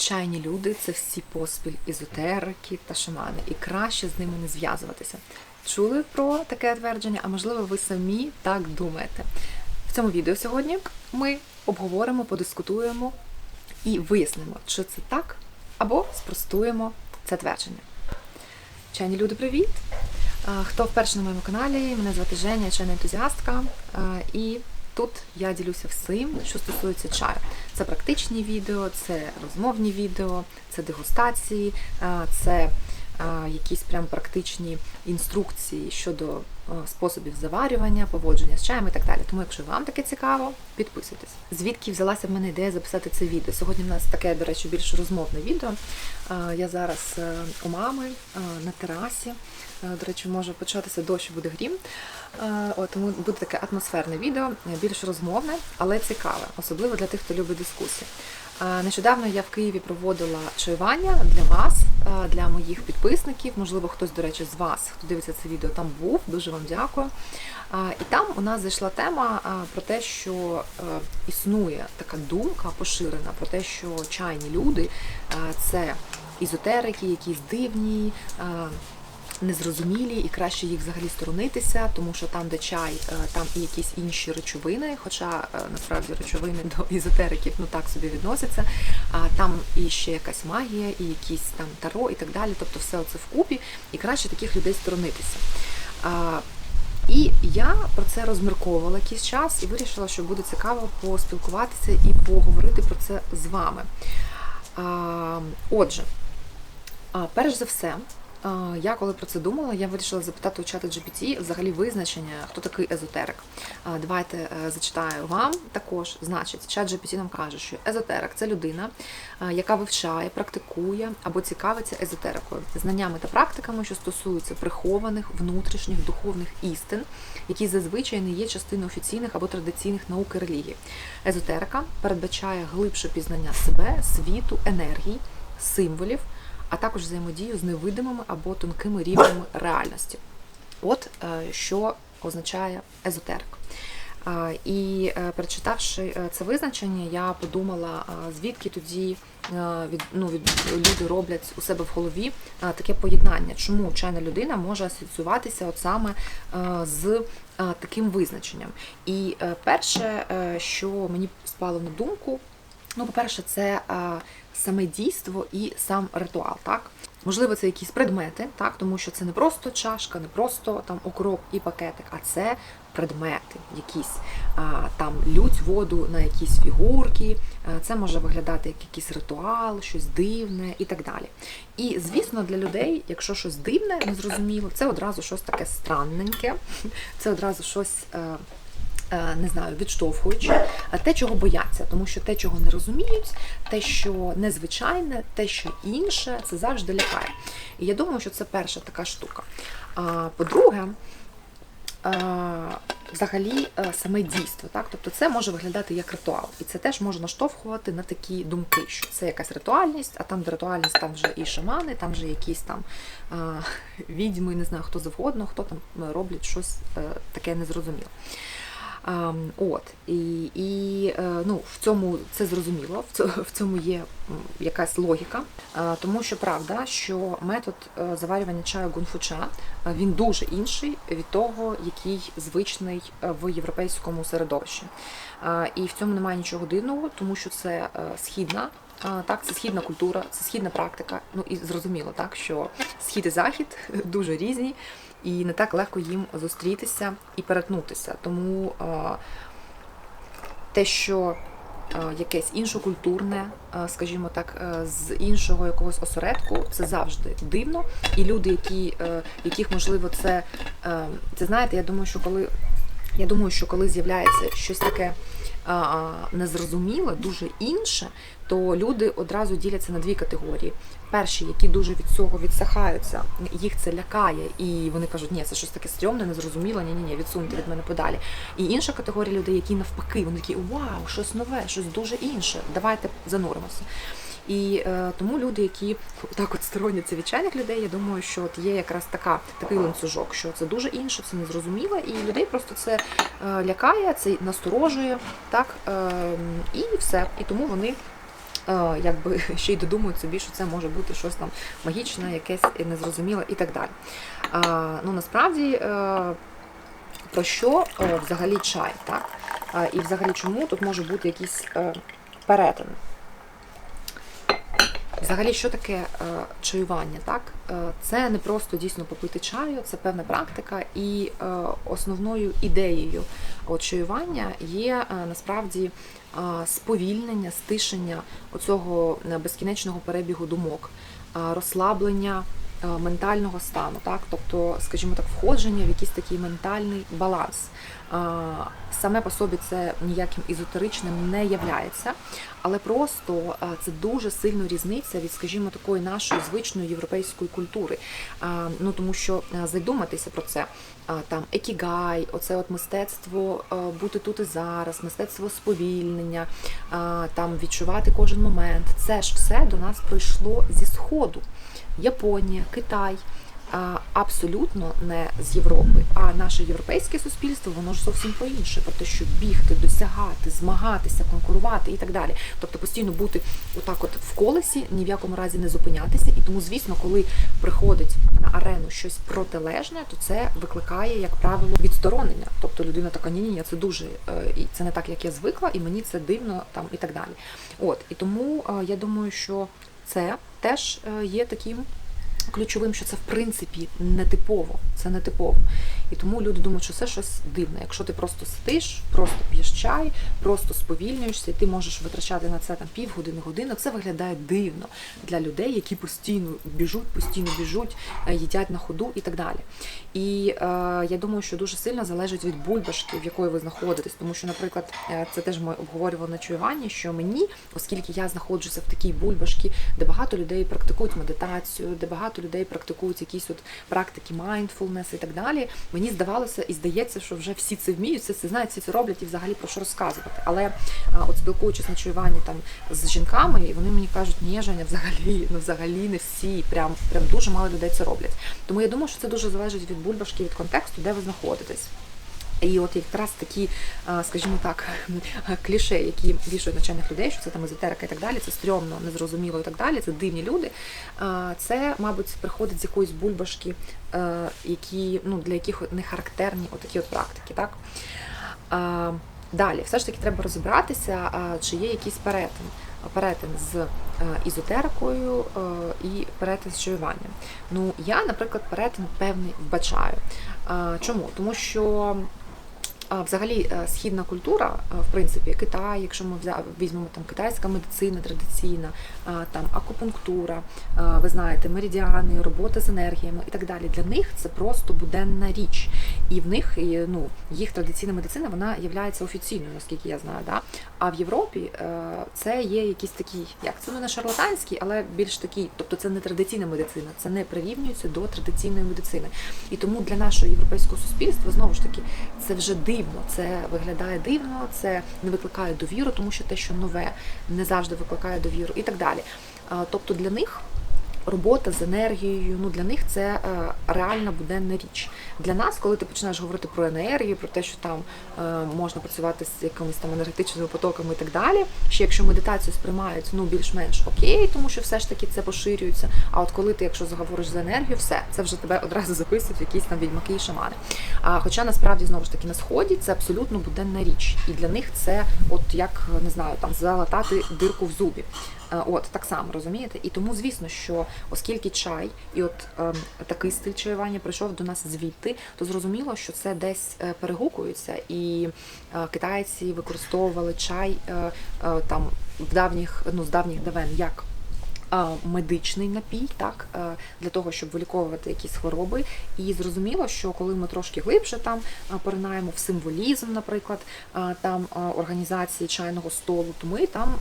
Чайні люди це всі поспіль езотерики та шамани, і краще з ними не зв'язуватися. Чули про таке твердження, а можливо, ви самі так думаєте. В цьому відео сьогодні ми обговоримо, подискутуємо і вияснимо, чи це так, або спростуємо це твердження. Чайні люди, привіт! Хто вперше на моєму каналі? Мене звати Женя, чайна ентузіастка. І тут я ділюся всім, що стосується чаю. Це практичні відео, це розмовні відео, це дегустації, це якісь прям практичні інструкції щодо способів заварювання, поводження з чаєм і так далі. Тому, якщо вам таке цікаво, підписуйтесь. Звідки взялася в мене ідея записати це відео? Сьогодні в нас таке, до речі, більш розмовне відео. Я зараз е, у мами е, на терасі. Е, До речі, може початися дощ, буде грім. Е, тому буде таке атмосферне відео, е, більш розмовне, але цікаве, особливо для тих, хто любить дискусії. Нещодавно я в Києві проводила чаювання для вас, для моїх підписників. Можливо, хтось, до речі, з вас, хто дивиться це відео, там був. Дуже вам дякую. І там у нас зайшла тема про те, що існує така думка поширена про те, що чайні люди це ізотерики, якісь дивні. Незрозумілі і краще їх взагалі сторонитися, тому що там, де чай, е, там і якісь інші речовини, хоча е, насправді речовини до ізотериків ну так собі відносяться. А там і ще якась магія, і якісь там таро, і так далі. Тобто все це вкупі, і краще таких людей сторонитися. І я про це розмірковувала якийсь час і вирішила, що буде цікаво поспілкуватися і поговорити про це з вами. Отже, перш за все, я коли про це думала, я вирішила запитати у чата GPT взагалі визначення, хто такий езотерик. Давайте е, зачитаю вам також. Значить, чат GPT нам каже, що езотерик це людина, яка вивчає, практикує або цікавиться езотерикою, знаннями та практиками, що стосуються прихованих внутрішніх духовних істин, які зазвичай не є частиною офіційних або традиційних наук і релігій. Езотерика передбачає глибше пізнання себе, світу, енергій, символів а також взаємодію з невидимими або тонкими рівнями реальності. От е, що означає езотерик. І е, перечитавши е, це визначення, я подумала, звідки тоді від, ну, від, люди роблять у себе в голові таке поєднання, чому чайна людина може асоціюватися от саме з таким визначенням. І перше, що мені спало на думку, Ну, по-перше, це а, саме дійство і сам ритуал, так? Можливо, це якісь предмети, так, тому що це не просто чашка, не просто там окроп і пакетик, а це предмети, якісь а, там лють воду на якісь фігурки. А, це може виглядати як якийсь ритуал, щось дивне і так далі. І звісно, для людей, якщо щось дивне, незрозуміло, це одразу щось таке странненьке, це одразу щось. А, Е, не знаю, відштовхуючи те, чого бояться, тому що те, чого не розуміють, те, що незвичайне, те, що інше, це завжди лякає. І я думаю, що це перша така штука. А по-друге, взагалі саме дійство, так, тобто це може виглядати як ритуал, і це теж може наштовхувати на такі думки, що це якась ритуальність, а там, де ритуальність, там вже і шамани, там вже якісь там відьми, не знаю хто завгодно, хто там роблять щось е, таке незрозуміле. От і і е, ну, в цьому це зрозуміло, в цьому є якась логіка, тому що правда, що метод е, заварювання чаю гунфуча він дуже інший від того, який звичний е, в європейському середовищі. І в цьому немає нічого дивного, тому що це східна. Так, це східна культура, це східна практика. Ну і зрозуміло, так що схід і захід дуже різні і не так легко їм зустрітися і перетнутися. Тому те, що якесь іншокультурне, скажімо так, з іншого якогось осередку, це завжди дивно. І люди, які, яких можливо це, це знаєте, я думаю, що коли я думаю, що коли з'являється щось таке незрозуміле, дуже інше, то люди одразу діляться на дві категорії. Перші, які дуже від цього відсахаються, їх це лякає, і вони кажуть, ні, це щось таке стрьомне, незрозуміле, ні, ні, ні, відсуньте від мене подалі. І інша категорія людей, які навпаки, вони такі, вау, щось нове, щось дуже інше. Давайте зануримося. І е, тому люди, які так от стороняться від чайних людей, я думаю, що от є якраз така такий ланцюжок, що це дуже інше, це незрозуміло, і людей просто це е, лякає, це насторожує, так е, і все. І тому вони е, якби ще й додумують собі, що це може бути щось там магічне, якесь незрозуміле і так далі. Е, ну насправді. Е, про що взагалі чай, так? І взагалі чому тут може бути якийсь перетин? Взагалі, що таке е, чаювання? Так? Е, це не просто дійсно попити чаю, це певна практика, і е, основною ідеєю чаювання є насправді сповільнення, стишення оцього безкінечного перебігу думок, розслаблення ментального стану, так? тобто, скажімо так, входження в якийсь такий ментальний баланс. Е, Саме по собі це ніяким ізотеричним не являється, але просто е, це дуже сильно різниця від, скажімо, такої нашої звичної європейської культури. Е, Ну тому що е, задуматися про це, е, там екігай, оце от мистецтво е, бути тут і зараз, мистецтво сповільнення, там відчувати кожен момент. Це ж все до нас прийшло зі сходу. Японія, Китай. Абсолютно не з Європи, а наше європейське суспільство воно ж зовсім по інше, про те, що бігти, досягати, змагатися, конкурувати і так далі. Тобто постійно бути отак, от в колесі, ні в якому разі не зупинятися. І тому, звісно, коли приходить на арену щось протилежне, то це викликає, як правило, відсторонення. Тобто людина така, ні, ні, це дуже е, і це не так, як я звикла, і мені це дивно там і так далі. От і тому е, я думаю, що це теж е, є таким ключовим, що це в принципі нетипово. Це нетипово. І тому люди думають, що це щось дивне. Якщо ти просто сидиш, просто п'єш чай, просто сповільнюєшся, і ти можеш витрачати на це там півгодини, годину, це виглядає дивно для людей, які постійно біжуть, постійно біжуть, е, їдять на ходу і так далі. І е, я думаю, що дуже сильно залежить від бульбашки, в якої ви знаходитесь. Тому що, наприклад, е, це теж ми обговорювали на чуюванні, що мені, оскільки я знаходжуся в такій бульбашці, де багато людей практикують медитацію, де багато людей практикують якісь от практики mindfulness і так далі. Мені здавалося і здається, що вже всі це вміють, всі це знають, всі це роблять і взагалі про що розказувати. Але от спілкуючись на чуюванні там з жінками, і вони мені кажуть, ні, Женя, взагалі, ну взагалі не всі, прям прям дуже мало людей це роблять. Тому я думаю, що це дуже залежить від бульбашки, від контексту, де ви знаходитесь. І от якраз такі, скажімо так, кліше, які вішають навчальних людей, що це там езотерика і так далі, це стрьомно, незрозуміло і так далі, це дивні люди. Це, мабуть, приходить з якоїсь бульбашки, е, які, ну, для яких не характерні отакі от практики. Так? Далі, все ж таки треба розібратися, чи є якийсь перетин. Перетин з е, ізотерикою е, і перетин з чаюванням. Ну, я, наприклад, перетин певний вбачаю. Чому? Тому що взагалі е, східна культура, е, в принципі, Китай, якщо ми візьмемо там китайська медицина традиційна, там акупунктура, ви знаєте, меридіани, робота з енергіями і так далі. Для них це просто буденна річ. І в них ну, їх традиційна медицина вона є офіційною, наскільки я знаю. Да? А в Європі е, це є якісь такі, як це ну, не шарлатанський, але більш такий, тобто це не традиційна медицина, це не прирівнюється до традиційної медицини. І тому для нашого європейського суспільства знову ж таки це вже дивно. Це виглядає дивно, це не викликає довіру, тому що те, що нове, не завжди викликає довіру, і так далі. Тобто для них. Робота з енергією, ну для них це е, реальна буденна річ. Для нас, коли ти починаєш говорити про енергію, про те, що там е, можна працювати з якимись там енергетичними потоками і так далі. Ще якщо медитацію сприймають ну більш-менш окей, тому що все ж таки це поширюється. А от коли ти, якщо заговориш за енергію, все це вже тебе одразу записують якісь там відьмаки і шамани. А хоча насправді знову ж таки на сході це абсолютно буденна річ, і для них це, от як не знаю, там залатати дирку в зубі. Е, От так само розумієте, і тому, звісно, що оскільки чай і от ем, такий стиль чаювання прийшов до нас звідти, то зрозуміло, що це десь е, перегукується, і е, китайці використовували чай е, е, там в давніх, ну з давніх давен як. А, Медичний напій, так е, для того, щоб виліковувати якісь хвороби, і зрозуміло, що коли ми трошки глибше там а, поринаємо в символізм, наприклад, там організації чайного столу, то ми там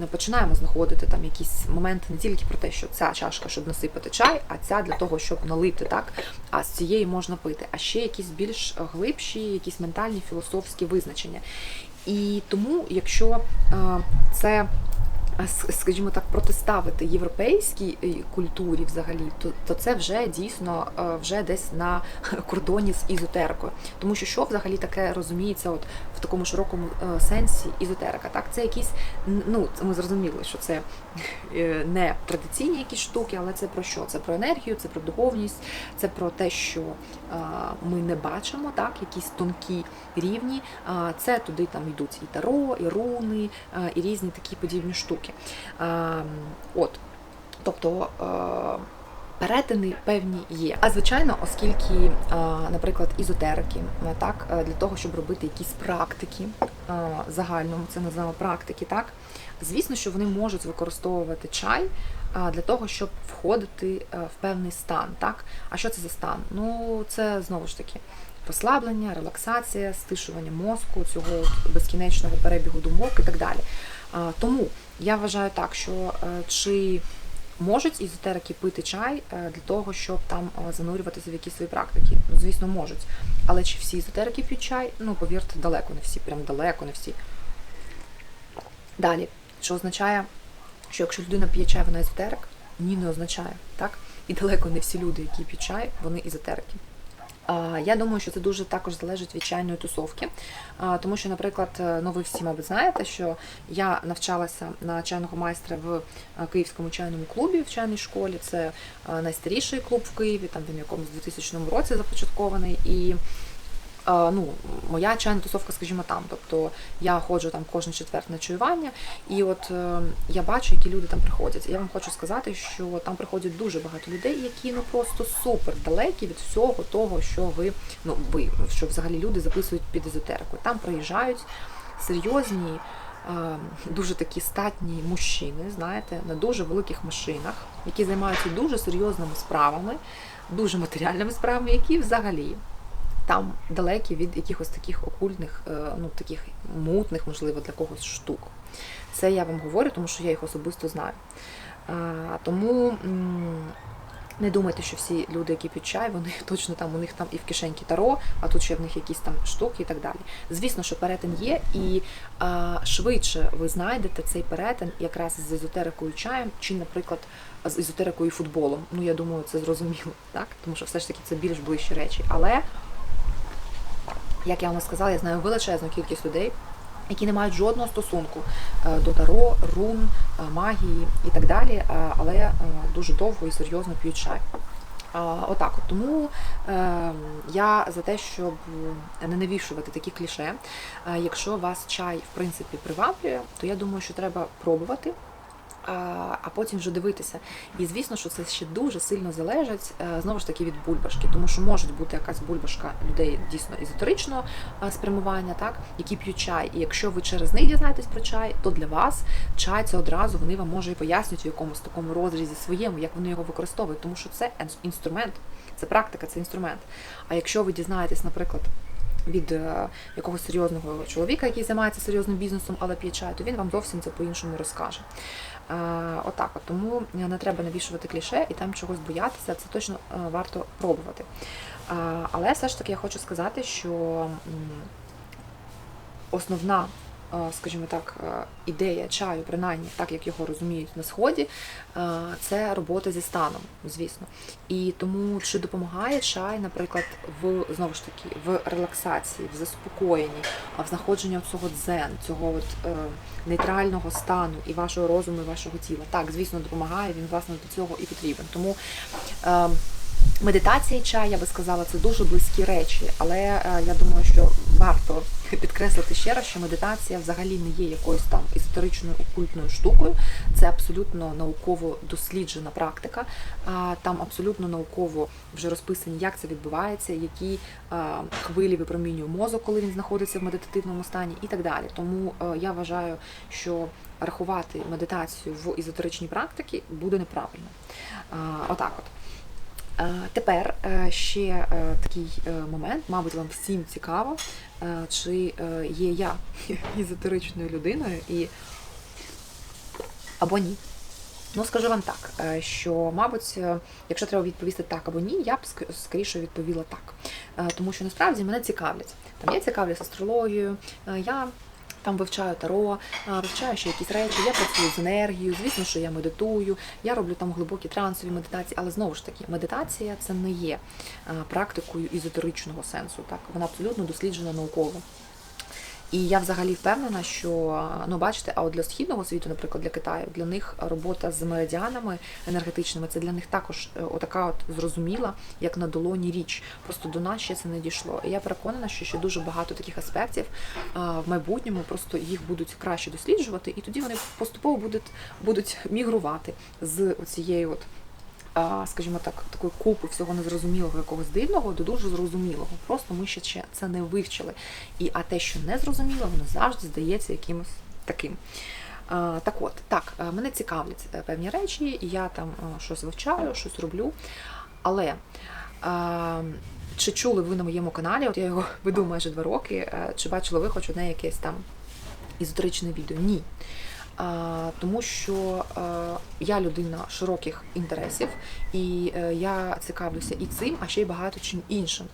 е, починаємо знаходити там якісь моменти не тільки про те, що ця чашка, щоб насипати чай, а ця для того, щоб налити, так. А з цієї можна пити, а ще якісь більш глибші, якісь ментальні філософські визначення. І тому, якщо е, це скажімо так, протиставити європейській е, культурі взагалі, то, то це вже дійсно е, вже десь на кордоні з ізотерикою. Тому що що взагалі таке розуміється, от в такому широкому е, сенсі ізотерика? Так, це якісь ну ми зрозуміли, що це не традиційні якісь штуки, але це про що? Це про енергію, це про духовність, це про те, що ми не бачимо, так, якісь тонкі рівні. Це туди там йдуть і таро, і руни, і різні такі подібні штуки. Е, От, тобто. е, Перетини певні є. А звичайно, оскільки, е, наприклад, ізотерики, е, так для того, щоб робити якісь практики загальному, це називаємо практики, так звісно, що вони можуть використовувати чай для того, щоб входити в певний стан. Так, а що це за стан? Ну це знову ж таки розслаблення, релаксація, стишування мозку, цього безкінечного перебігу думок і так далі. Тому я вважаю так, що е, чи можуть ізотерики пити чай е, для того, щоб там е, занурюватися в якісь свої практики? Ну, звісно, можуть. Але чи всі ізотерики п'ють чай? Ну, повірте, далеко не всі, прям далеко не всі. Далі, що означає, що якщо людина п'є чай, вона езотерик? Ні, не означає, так? І далеко не всі люди, які п'ють чай, вони ізотерики. Я думаю, що це дуже також залежить від чайної тусовки, тому що, наприклад, е, ну ви всі, мабуть, знаєте, що я навчалася на чайного майстра в е, Київському чайному клубі в чайній школі. Це е, найстаріший клуб в Києві, там він в якомусь 2000 році започаткований. І ну, моя чайна тусовка, скажімо, там. Тобто я ходжу там кожен четвер на чаювання, і от е, я бачу, які люди там приходять. І я вам хочу сказати, що там приходять дуже багато людей, які ну просто супер далекі від всього того, що ви, ну ви, що взагалі люди записують під езотерику. Там приїжджають серйозні. е, Дуже такі статні мужчини, знаєте, на дуже великих машинах, які займаються дуже серйозними справами, дуже матеріальними справами, які взагалі там далекі від якихось таких окультних, е, ну таких мутних, можливо, для когось штук. Це я вам говорю, тому що я їх особисто знаю. Тому не думайте, що всі люди, які п'ють чай, вони точно там у них там і в кишеньки таро, а тут ще в них якісь там штуки і так далі. Звісно, що перетин є, і а, швидше ви знайдете цей перетин якраз з езотерикою чаєм, чи, наприклад, з езотерикою футболом. Ну, я думаю, це зрозуміло, так? Тому що все ж таки це більш ближчі речі. Але як я вам сказала, я знаю величезну кількість людей, які не мають жодного стосунку е, до таро, рун, е, магії і так далі, е, але дуже довго і серйозно п'ють чай. Отак, от тому е, я за те, щоб не навішувати такі кліше. Якщо вас чай в принципі приваблює, то я думаю, що треба пробувати. А, потім вже дивитися. І звісно, що це ще дуже сильно залежить е, знову ж таки від бульбашки, тому що може бути якась бульбашка людей дійсно езотеричного е, спрямування, так які п'ють чай. І якщо ви через них дізнаєтесь про чай, то для вас чай це одразу вони вам може і пояснюють в якомусь такому розрізі своєму, як вони його використовують, тому що це ен- інструмент, це практика, це інструмент. А якщо ви дізнаєтесь, наприклад. Від е, якогось серйозного чоловіка, який займається серйозним бізнесом, але п'є чай, то він вам зовсім це по-іншому розкаже. Е, Отак, от тому не треба навішувати кліше і там чогось боятися, це точно е, варто пробувати. Е, Але все ж таки я хочу сказати, що основна, е, скажімо так, е, ідея чаю, принаймні, так як його розуміють на сході, е, це робота зі станом, звісно. І тому чи допомагає чай, наприклад, в знову ж таки в релаксації, в заспокоєнні, а в знаходженні цього дзен, цього от, е, нейтрального стану і вашого розуму, і вашого тіла. Так, звісно, допомагає, він власне до цього і потрібен. Тому е, медитація і чай, я би сказала, це дуже близькі речі, але е, я думаю, що варто підкреслити ще раз, що медитація взагалі не є якоюсь там езотеричною окультною штукою. Це абсолютно науково досліджена практика. Там абсолютно науково вже розписані, як це відбувається, які хвилі випромінює мозок, коли він знаходиться в медитативному стані, і так далі. Тому е, я вважаю, що рахувати медитацію в езотеричній практиці буде неправильно. Отак от. Е, Тепер е, ще е, такий момент, мабуть, вам всім цікаво, чи є я езотеричною людиною і або ні. Ну, скажу вам так, що, мабуть, якщо треба відповісти так або ні, я б скоріше відповіла так. Тому що насправді мене цікавлять. Там я цікавлюсь астрологією, я Там вивчаю таро, вивчаю ще якісь речі, я працюю з енергією, звісно, що я медитую, я роблю там глибокі трансові медитації, але знову ж таки, медитація це не є практикою ізотеричного сенсу. Так, вона абсолютно досліджена науково. І я взагалі впевнена, що ну бачите, а от для східного світу, наприклад, для Китаю, для них робота з меридіанами енергетичними, це для них також е, отака от зрозуміла, як на долоні річ. Просто до нас ще це не дійшло. І я переконана, що ще дуже багато таких аспектів в майбутньому просто їх будуть краще досліджувати, і тоді вони поступово будуть, будуть мігрувати з цієї от. Скажімо так, такої купи всього незрозумілого, якогось дивного до дуже зрозумілого. Просто ми ще це не вивчили. І а те, що не зрозуміло, воно завжди здається якимось таким. Так от, так, е, мене цікавлять е, певні речі, я там е, щось вивчаю, щось роблю. Але чи чули ви на моєму каналі? От я його веду майже два роки. Чи бачили ви хоч одне якесь там ізотеричне відео? Ні. Тому що е, я людина широких інтересів, і е, я цікавлюся і цим, а ще й багато чим іншим.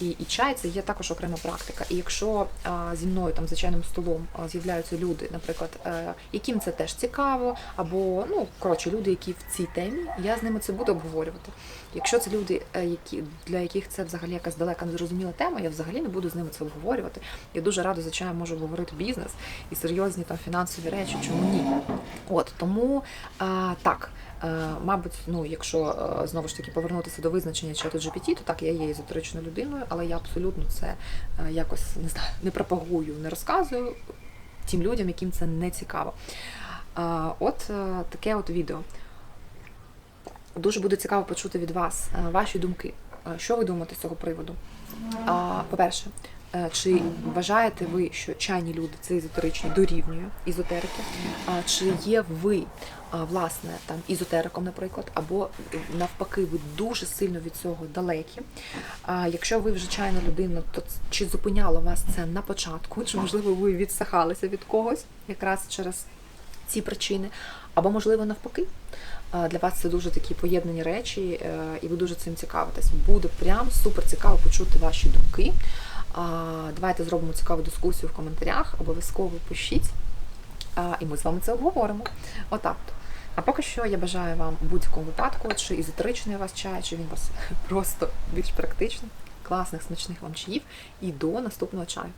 І, і чай це є також окрема практика. І якщо а, зі мною там за чайним столом з'являються люди, наприклад, е, яким це теж цікаво, або ну коротше, люди, які в цій темі, я з ними це буду обговорювати. Якщо це люди, е, які для яких це взагалі якась далека незрозуміла тема, я взагалі не буду з ними це обговорювати. Я дуже радо за чаєм можу говорити бізнес і серйозні там фінансові речі, чому ні. От тому а, так. Е, Мабуть, ну якщо е, знову ж таки повернутися до визначення чату GPT, то так я є езотеричною людиною, але я абсолютно це е, якось не знаю, не пропагую, не розказую тим людям, яким це не цікаво. От таке от відео. Дуже буде цікаво почути від вас ваші думки. Що ви думаєте з цього приводу? По-перше, чи вважаєте ви, що чайні люди це езотеричні дорівнює ізотерики? А, Чи є ви власне там ізотериком, наприклад, або е, навпаки, ви дуже сильно від цього далекі? А якщо ви вже чайна людина, то чи зупиняло вас це на початку? Чи можливо ви відсахалися від когось якраз через ці причини? Або можливо навпаки? Для вас це дуже такі поєднані речі, е, і ви дуже цим цікавитесь. Буде прям супер цікаво почути ваші думки. Давайте зробимо цікаву дискусію в коментарях, обов'язково пишіть, і ми з вами це обговоримо. Отак. А поки що я бажаю вам в будь-якому випадку, чи ізотеричний у вас чай, чи він у вас просто більш практичний, класних, смачних вам чаїв, і до наступного чаю.